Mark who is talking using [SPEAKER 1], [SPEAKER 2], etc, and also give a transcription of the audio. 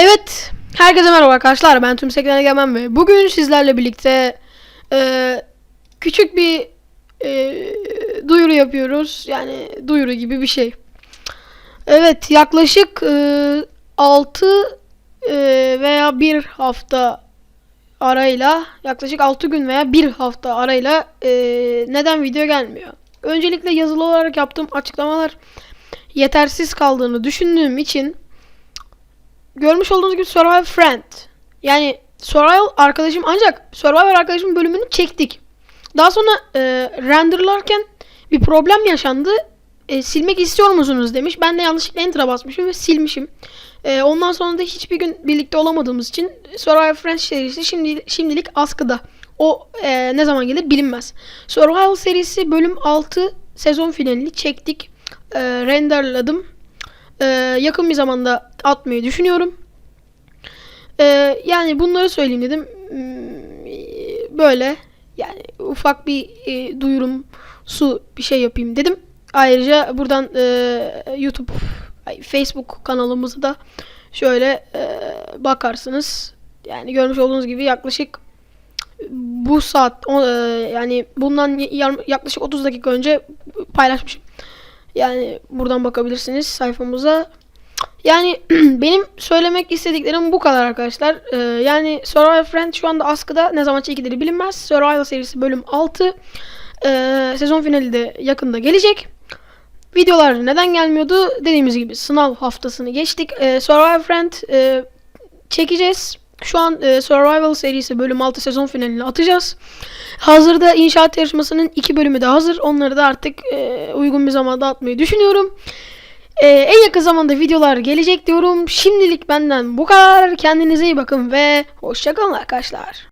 [SPEAKER 1] Evet, herkese merhaba arkadaşlar. Ben Tüm Sekren Egemen ve bugün sizlerle birlikte e, küçük bir e, duyuru yapıyoruz. Yani duyuru gibi bir şey. Evet, yaklaşık e, 6 e, veya 1 hafta arayla, yaklaşık 6 gün veya 1 hafta arayla e, neden video gelmiyor? Öncelikle yazılı olarak yaptığım açıklamalar yetersiz kaldığını düşündüğüm için görmüş olduğunuz gibi Survivor Friend. Yani Survivor arkadaşım ancak Survivor arkadaşım bölümünü çektik. Daha sonra e, renderlarken bir problem yaşandı. E, silmek istiyor musunuz demiş. Ben de yanlışlıkla enter'a basmışım ve silmişim. E, ondan sonra da hiçbir gün birlikte olamadığımız için Survivor Friends serisi şimdi, şimdilik askıda. O e, ne zaman gelir bilinmez. Survival serisi bölüm 6 sezon finalini çektik. E, renderladım. Ee, yakın bir zamanda atmayı düşünüyorum. Ee, yani bunları söyleyeyim dedim. Hmm, Böyle yani ufak bir e, duyurum su bir şey yapayım dedim. Ayrıca buradan e, YouTube, Facebook kanalımızı da şöyle e, bakarsınız. Yani görmüş olduğunuz gibi yaklaşık bu saat o, e, yani bundan yaklaşık 30 dakika önce paylaşmışım. Yani buradan bakabilirsiniz sayfamıza. Yani benim söylemek istediklerim bu kadar arkadaşlar. Ee, yani Survivor Friend şu anda askıda ne zaman çekildiği bilinmez. Survivor serisi bölüm 6. Ee, sezon finali de yakında gelecek. Videolar neden gelmiyordu? Dediğimiz gibi sınav haftasını geçtik. Ee, Survivor Friend e, çekeceğiz. Şu an e, Survival serisi bölüm 6 sezon finalini atacağız. Hazırda inşaat yarışmasının iki bölümü de hazır. Onları da artık e, uygun bir zamanda atmayı düşünüyorum. E, en yakın zamanda videolar gelecek diyorum. Şimdilik benden bu kadar. Kendinize iyi bakın ve hoşçakalın arkadaşlar.